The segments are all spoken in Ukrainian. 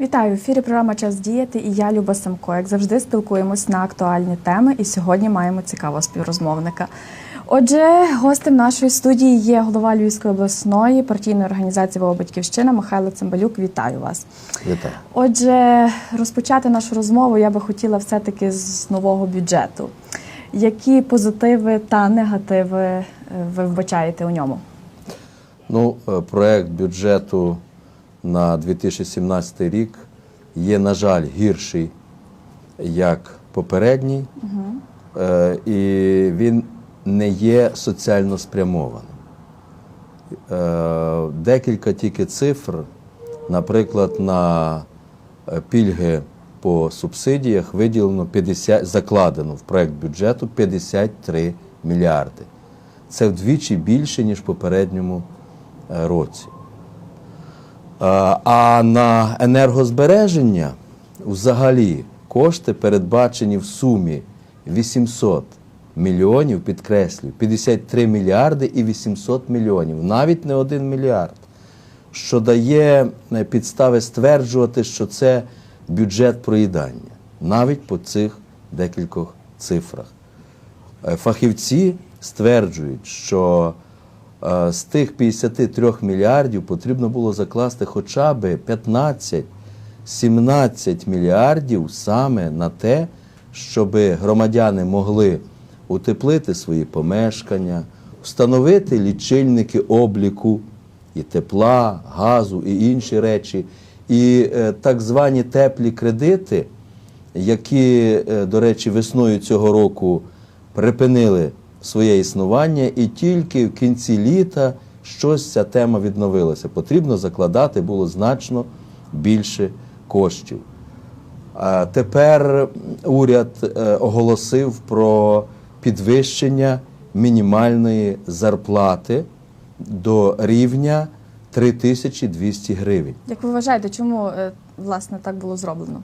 Вітаю в ефірі. Програма Час діяти і я Люба Самко. Як завжди, спілкуємось на актуальні теми, і сьогодні маємо цікавого співрозмовника. Отже, гостем нашої студії є голова Львівської обласної партійної організації «Вова Батьківщина Михайло Цимбалюк. Вітаю вас. Вітаю. Отже, розпочати нашу розмову я би хотіла все-таки з нового бюджету. Які позитиви та негативи е, ви вбачаєте у ньому? Ну, е, проект бюджету на 2017 рік є, на жаль, гірший як попередній, Е, і він не є соціально спрямованим. Е, Декілька тільки цифр, наприклад, на е, пільги по субсидіях виділено 50, закладено в проект бюджету 53 мільярди. Це вдвічі більше, ніж в попередньому році. А на енергозбереження взагалі кошти передбачені в сумі 800 мільйонів, підкреслюю, 53 мільярди і 800 мільйонів, навіть не 1 мільярд, що дає е, підстави стверджувати, що це бюджет проїдання, навіть по цих декількох цифрах. Е, Фахівці стверджують, що з тих 53 мільярдів потрібно було закласти хоча б 15-17 мільярдів саме на те, щоб громадяни могли утеплити свої помешкання, встановити лічильники обліку і тепла, газу і інші речі. І е, так звані теплі кредити, які, е, до речі, весною цього року припинили своє існування, і тільки в кінці літа щось ця тема відновилася. Потрібно закладати було значно більше коштів. А тепер уряд е, оголосив про підвищення мінімальної зарплати до рівня 3200 гривень. Як ви вважаєте, чому е, власне так було зроблено?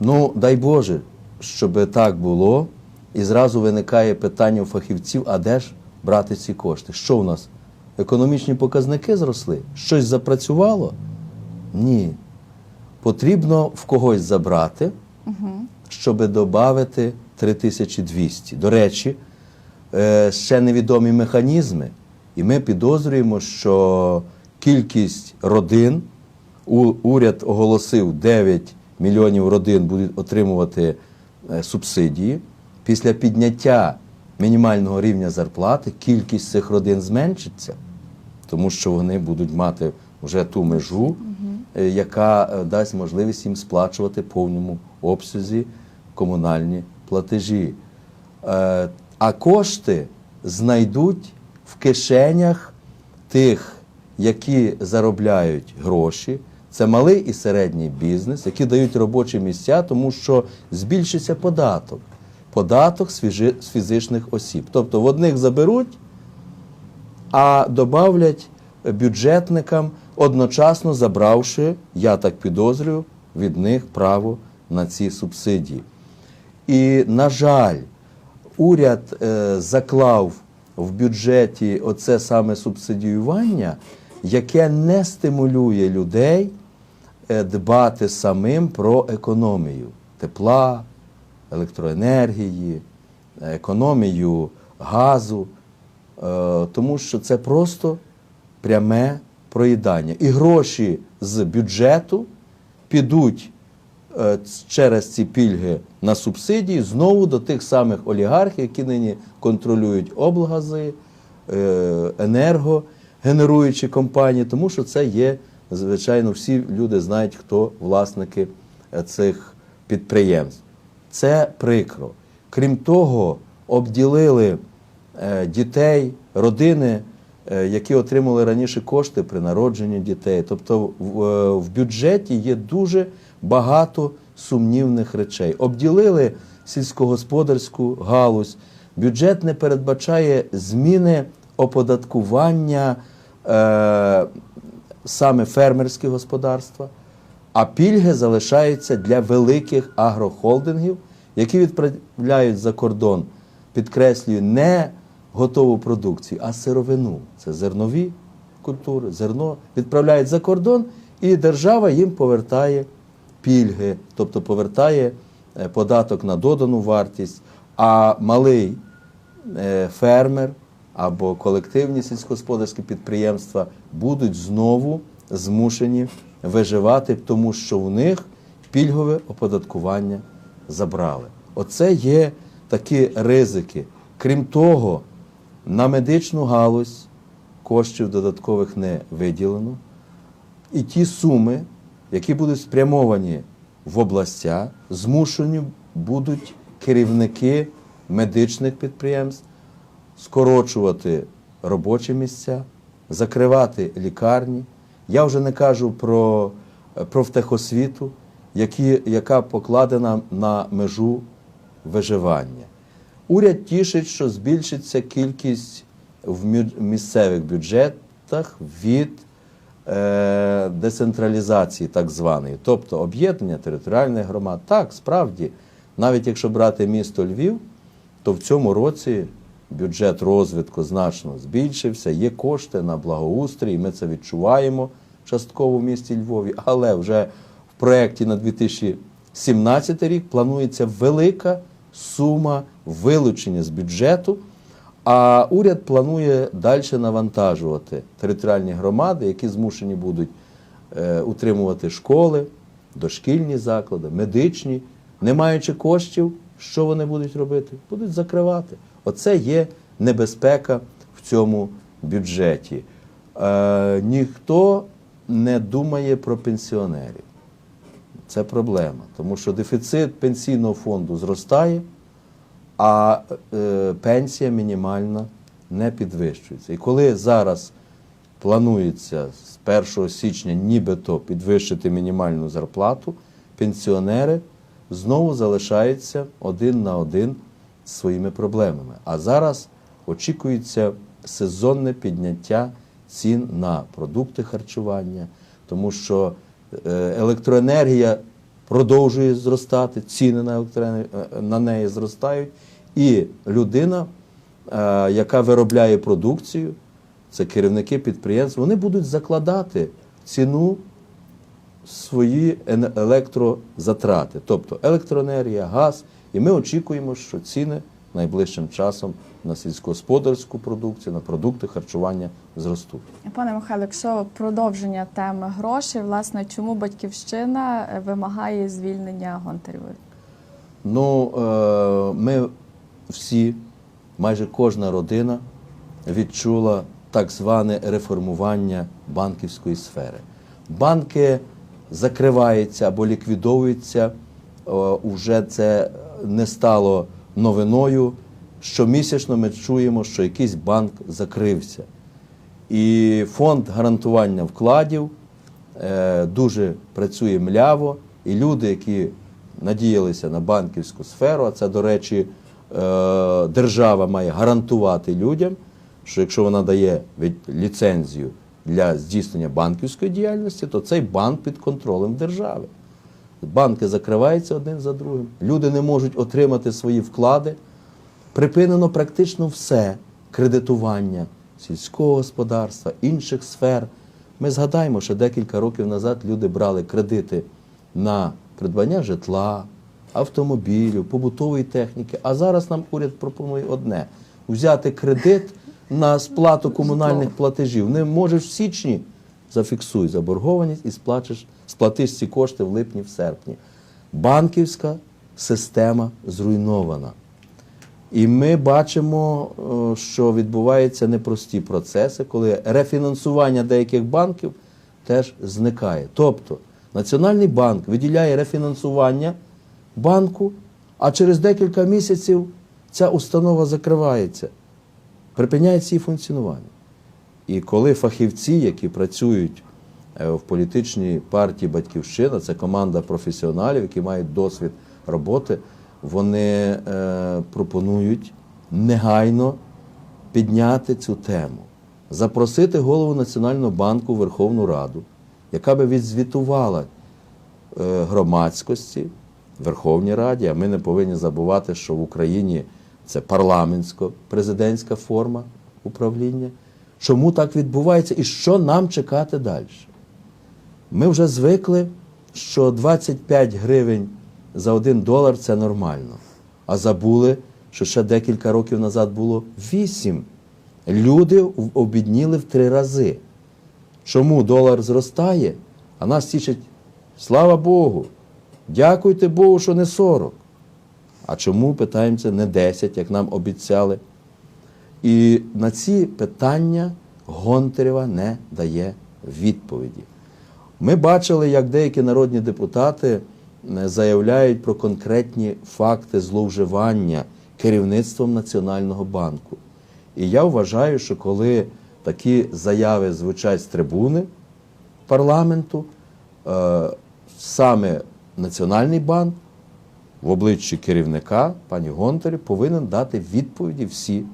Ну, дай Боже, щоб так було. І зразу виникає питання у фахівців, а де ж брати ці кошти? Що у нас? Економічні показники зросли? Щось запрацювало? Ні. Потрібно в когось забрати, щоб додати 3200. До речі, е, ще невідомі механізми, і ми підозрюємо, що кількість родин уряд оголосив 9 мільйонів родин будуть отримувати е, субсидії. Після підняття мінімального рівня зарплати кількість цих родин зменшиться, тому що вони будуть мати вже ту межу, е, яка е, дасть можливість їм сплачувати в повному обсязі комунальні платежі. Е, А кошти знайдуть в кишенях тих, які заробляють гроші. Це малий і середній бізнес, які дають робочі місця, тому що збільшиться податок. Податок з фізичних осіб. Тобто в одних заберуть, а добавлять бюджетникам, одночасно забравши, я так підозрюю, від них право на ці субсидії. І, на жаль, уряд е, заклав в бюджеті оце саме субсидіювання, яке не стимулює людей е, дбати самим про економію тепла, електроенергії, економію газу, е, тому що це просто пряме проїдання. І гроші з бюджету підуть е, через ці пільги на субсидії знову до тих самих олігархів, які нині контролюють облгази, е, енергогенеруючі компанії, тому що це є, звичайно, всі люди знають, хто власники цих підприємств. Це прикро. Крім того, обділили е, дітей, родини, е, які отримали раніше кошти при народженні дітей. Тобто е, в бюджеті є дуже багато сумнівних речей. Обділили сільськогосподарську галузь. Бюджет не передбачає зміни оподаткування саме фермерські господарства, а пільги залишаються для великих агрохолдингів, які відправляють за кордон, підкреслюю, не готову продукцію, а сировину. Це зернові культури, зерно відправляють за кордон, і держава їм повертає пільги, тобто повертає е, податок на додану вартість, а малий е, фермер або колективні сільськогосподарські підприємства будуть знову змушені виживати, тому що в них пільгове оподаткування забрали. Оце є такі ризики. Крім того, на медичну галузь коштів додаткових не виділено. І ті суми, які будуть спрямовані в областя, змушені будуть керівники медичних підприємств скорочувати робочі місця, закривати лікарні. Я вже не кажу про е, профтехосвіту, які, яка покладена на межу виживання. Уряд тішить, що збільшиться кількість в місцевих бюджетах від е, децентралізації, так званої, тобто об'єднання територіальних громад. Так, справді, навіть якщо брати місто Львів, то в цьому році бюджет розвитку значно збільшився, є кошти на благоустрій, ми це відчуваємо частково в місті Львові, але вже в проєкті на 2017 рік планується велика сума вилучення з бюджету. А уряд планує далі навантажувати територіальні громади, які змушені будуть е, утримувати школи, дошкільні заклади, медичні, не маючи коштів, що вони будуть робити? Будуть закривати. Оце є небезпека в цьому бюджеті. Е, ніхто не думає про пенсіонерів. Це проблема, тому що дефіцит пенсійного фонду зростає, а е, пенсія мінімальна не підвищується. І коли зараз планується з 1 січня нібито підвищити мінімальну зарплату, пенсіонери знову залишаються один на один з своїми проблемами. А зараз очікується сезонне підняття цін на продукти харчування, тому що е, електроенергія продовжує зростати, ціни на електроенергію на неї зростають, і людина, е, яка виробляє продукцію, це керівники підприємств, вони будуть закладати ціну свої електрозатрати, тобто електроенергія, газ. І ми очікуємо, що ціни найближчим часом на сільськогосподарську продукцію, на продукти харчування зростуть. Пане Михайло, якщо продовження теми грошей, власне, чому батьківщина е, вимагає звільнення Гонтарєвої? Ну, е, ми всі, майже кожна родина відчула так зване реформування банківської сфери. Банки закриваються або ліквідовуються. Е, Уже це не стало новиною. Щомісячно ми чуємо, що якийсь банк закрився. І фонд гарантування вкладів е, дуже працює мляво, і люди, які надіялися на банківську сферу, а це, до речі, е, держава має гарантувати людям, що якщо вона дає ліцензію для здійснення банківської діяльності, то цей банк під контролем держави. Банки закриваються один за другим, люди не можуть отримати свої вклади. Припинено практично все кредитування сільського господарства, інших сфер. Ми згадаємо, що декілька років назад люди брали кредити на придбання житла, автомобілів, побутової техніки. А зараз нам уряд пропонує одне: взяти кредит на сплату комунальних платежів. Не можеш в січні зафіксуй заборгованість і сплатиш, сплатиш ці кошти в липні, в серпні. Банківська система зруйнована. І ми бачимо, е, що відбуваються непрості процеси, коли рефінансування деяких банків теж зникає. Тобто Національний банк виділяє рефінансування банку, а через декілька місяців ця установа закривається, припиняється її функціонування. І коли фахівці, які працюють е, в політичній партії Батьківщина, це команда професіоналів, які мають досвід роботи, вони е, пропонують негайно підняти цю тему, запросити голову Національного банку Верховну Раду, яка би відзвітувала е, громадськості, Верховній Раді, а ми не повинні забувати, що в Україні це парламентсько-президентська форма управління. Чому так відбувається і що нам чекати далі? Ми вже звикли, що 25 гривень за 1 долар це нормально. А забули, що ще декілька років назад було 8. Люди обідніли в три рази. Чому долар зростає, а нас тішить, слава Богу, дякуйте Богу, що не 40. А чому, питаємося, не 10, як нам обіцяли? І на ці питання Гонтарєва не дає відповіді. Ми бачили, як деякі народні депутати заявляють про конкретні факти зловживання керівництвом Національного банку. І я вважаю, що коли такі заяви звучать з трибуни парламенту, е, саме Національний банк в обличчі керівника пані Гонтарі повинен дати відповіді всі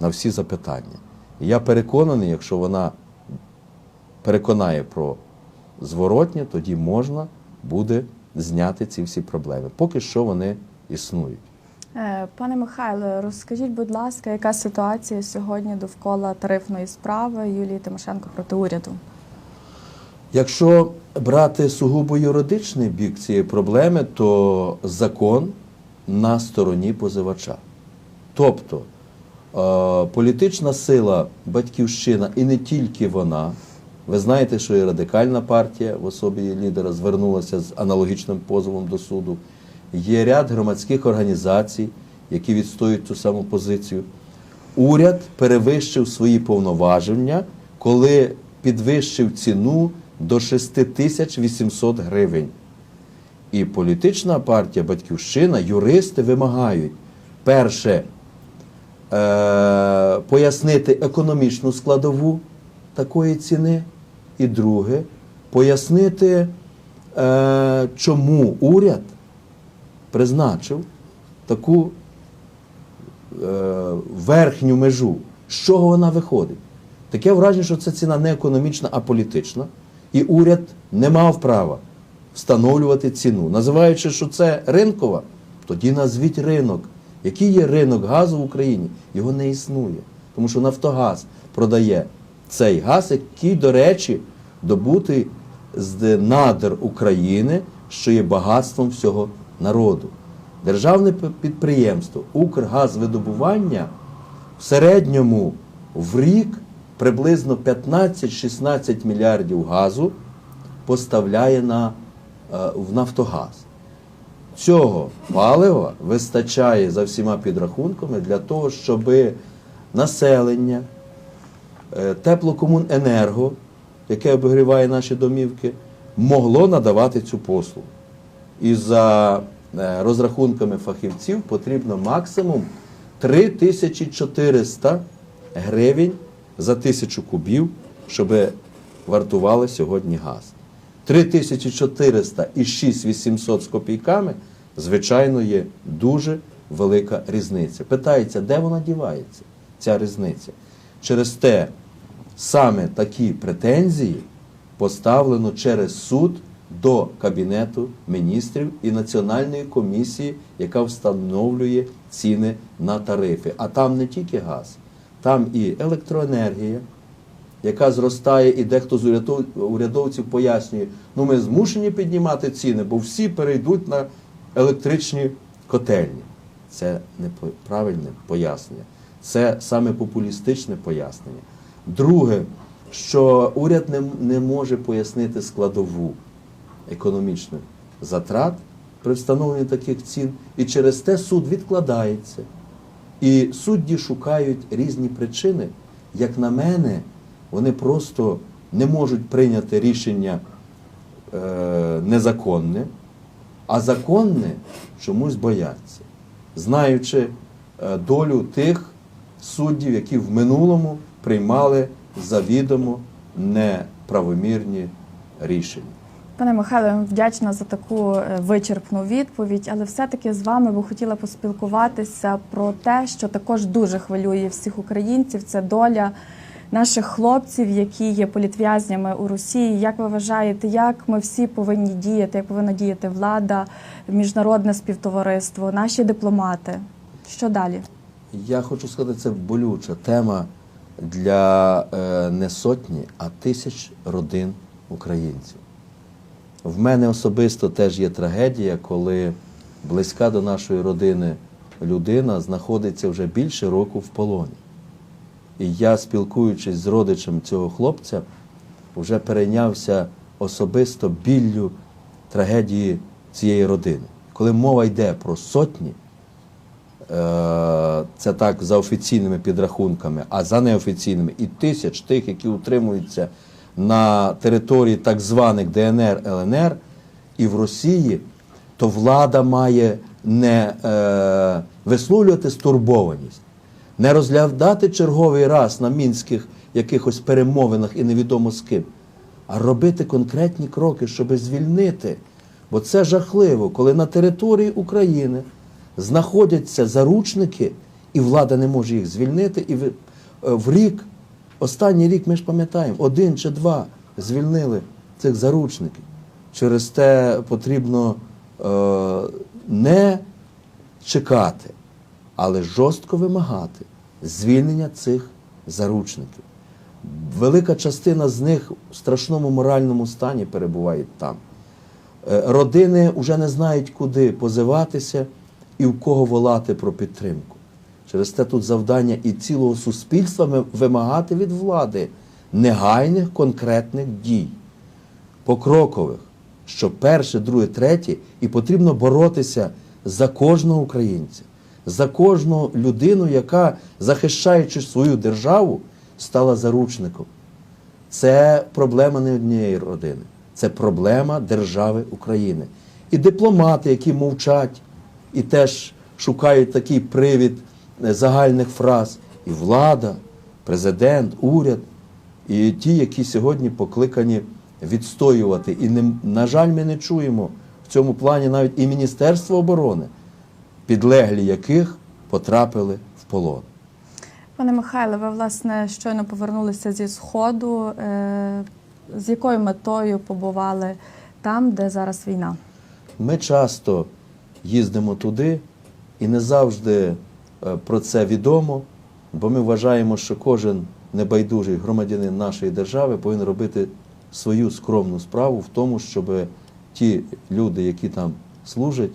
на всі запитання. І я переконаний, якщо вона переконає про зворотнє, тоді можна буде зняти ці всі проблеми. Поки що вони існують. Е, Пане Михайло, розкажіть, будь ласка, яка ситуація сьогодні довкола тарифної справи Юлії Тимошенко проти уряду? Якщо брати сугубо юридичний бік цієї проблеми, то закон на стороні позивача. Тобто е, політична сила Батьківщина і не тільки вона. Ви знаєте, що і радикальна партія в особі лідера звернулася з аналогічним позовом до суду. Є ряд громадських організацій, які відстоюють цю саму позицію. Уряд перевищив свої повноваження, коли підвищив ціну до 6800 гривень. І політична партія Батьківщина, юристи вимагають перше е- пояснити економічну складову такої ціни, і друге пояснити, е- чому уряд призначив таку е, верхню межу. З чого вона виходить? Таке враження, що це ціна не економічна, а політична. І уряд не мав права встановлювати ціну. Називаючи, що це ринкова, тоді назвіть ринок. Який є ринок газу в Україні? Його не існує. Тому що Нафтогаз продає цей газ, який, до речі, добутий з надр України, що є багатством всього народу. Державне підприємство Укргазвидобування в середньому в рік приблизно 15-16 мільярдів газу поставляє на, е, в Нафтогаз. Цього палива вистачає за всіма підрахунками для того, щоб населення, теплокомуненерго, яке обігріває наші домівки, могло надавати цю послугу. І за е, розрахунками фахівців потрібно максимум 3400 гривень за тисячу кубів, щоб вартували сьогодні газ. 3400 і 6800 з копійками, звичайно, є дуже велика різниця. Питається, де вона дівається, ця різниця? Через те саме такі претензії поставлено через суд до Кабінету міністрів і Національної комісії, яка встановлює ціни на тарифи. А там не тільки газ, там і електроенергія, яка зростає, і дехто з урядовців пояснює, ну ми змушені піднімати ціни, бо всі перейдуть на електричні котельні. Це не по- правильне пояснення, це саме популістичне пояснення. Друге, що уряд не, не може пояснити складову економічних затрат при встановленні таких цін, і через те суд відкладається. І судді шукають різні причини. Як на мене, вони просто не можуть прийняти рішення е, незаконне, а законне чомусь бояться, знаючи е, долю тих суддів, які в минулому приймали завідомо неправомірні рішення. Пане Михайло, вдячна за таку е, вичерпну відповідь, але все-таки з вами би хотіла поспілкуватися про те, що також дуже хвилює всіх українців. Це доля наших хлопців, які є політв'язнями у Росії. Як ви вважаєте, як ми всі повинні діяти, як повинна діяти влада, міжнародне співтовариство, наші дипломати? Що далі? Я хочу сказати, це болюча тема для е, не сотні, а тисяч родин українців. В мене особисто теж є трагедія, коли близька до нашої родини людина знаходиться вже більше року в полоні. І я, спілкуючись з родичем цього хлопця, вже перейнявся особисто біллю трагедії цієї родини. Коли мова йде про сотні, це так за офіційними підрахунками, а за неофіційними і тисяч тих, які утримуються на території так званих ДНР, ЛНР і в Росії, то влада має не е, висловлювати стурбованість, не розглядати черговий раз на мінських якихось перемовинах і невідомо з ким, а робити конкретні кроки, щоб звільнити. Бо це жахливо, коли на території України знаходяться заручники, і влада не може їх звільнити. І в, е, в рік, останній рік, ми ж пам'ятаємо, один чи два звільнили цих заручників. Через те потрібно е, не чекати, але жорстко вимагати звільнення цих заручників. Велика частина з них в страшному моральному стані перебувають там. Е, Родини вже не знають, куди позиватися і в кого волати про підтримку. Через те тут завдання і цілого суспільства вимагати від влади негайних конкретних дій, покрокових, що перше, друге, третє, і потрібно боротися за кожного українця, за кожну людину, яка, захищаючи свою державу, стала заручником. Це проблема не однієї родини, це проблема держави України. І дипломати, які мовчать і теж шукають такий привід е, загальних фраз, і влада, президент, уряд, і ті, які сьогодні покликані відстоювати. І, не, на жаль, ми не чуємо в цьому плані навіть і Міністерство оборони, підлеглі яких потрапили в полон. Пане Михайле, ви власне щойно повернулися зі сходу. Е, З якою метою побували там, де зараз війна? Ми часто їздимо туди і не завжди е, про це відомо, бо ми вважаємо, що кожен небайдужий громадянин нашої держави повинен робити свою скромну справу в тому, щоб ті люди, які там служать,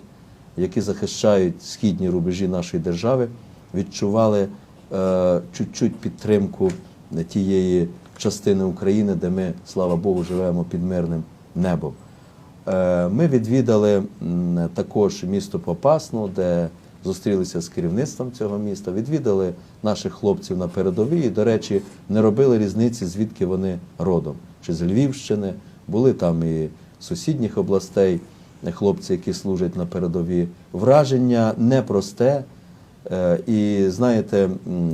які захищають східні рубежі нашої держави, відчували е, чуть-чуть підтримку тієї частини України, де ми, слава Богу, живемо під мирним небом. Е, Ми відвідали також місто Попасну, де зустрілися з керівництвом цього міста, відвідали наших хлопців на передовій. І, до речі, не робили різниці, звідки вони родом, чи з Львівщини, були там і сусідніх областей е, хлопці, які служать на передовій. Враження непросте. Е, І знаєте,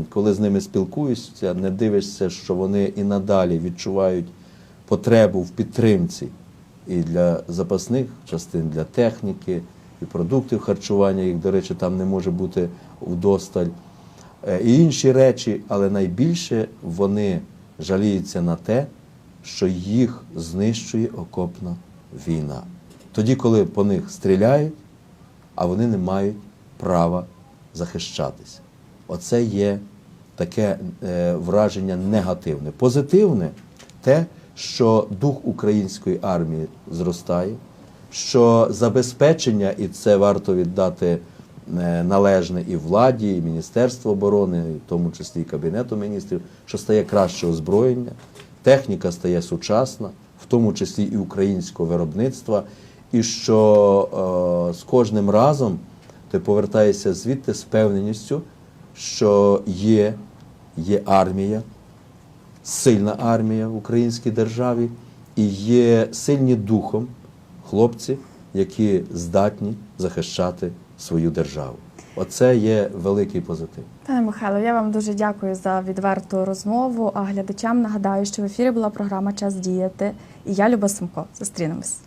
коли з ними спілкуєшся, не дивишся, що вони і надалі відчувають потребу в підтримці і для запасних частин, для техніки, і продуктів харчування, їх, до речі, там не може бути вдосталь, Е, і інші речі, але найбільше вони жаліються на те, що їх знищує окопна війна. Тоді, коли по них стріляють, а вони не мають права захищатися. Оце є таке е, враження негативне. Позитивне те, що дух української армії зростає, що забезпечення, і це варто віддати е, належне і владі, і Міністерству оборони, і в тому числі і Кабінету міністрів, що стає краще озброєння, техніка стає сучасна, в тому числі і українського виробництва, і що е, з кожним разом ти повертаєшся звідти з певненістю, що є, є армія, сильна армія в українській державі, і є сильні духом хлопці, які здатні захищати свою державу. Оце є великий позитив. Пане Михайло, я вам дуже дякую за відверту розмову. А глядачам нагадаю, що в ефірі була програма Час діяти. І я Люба Семко. Зустрінемось.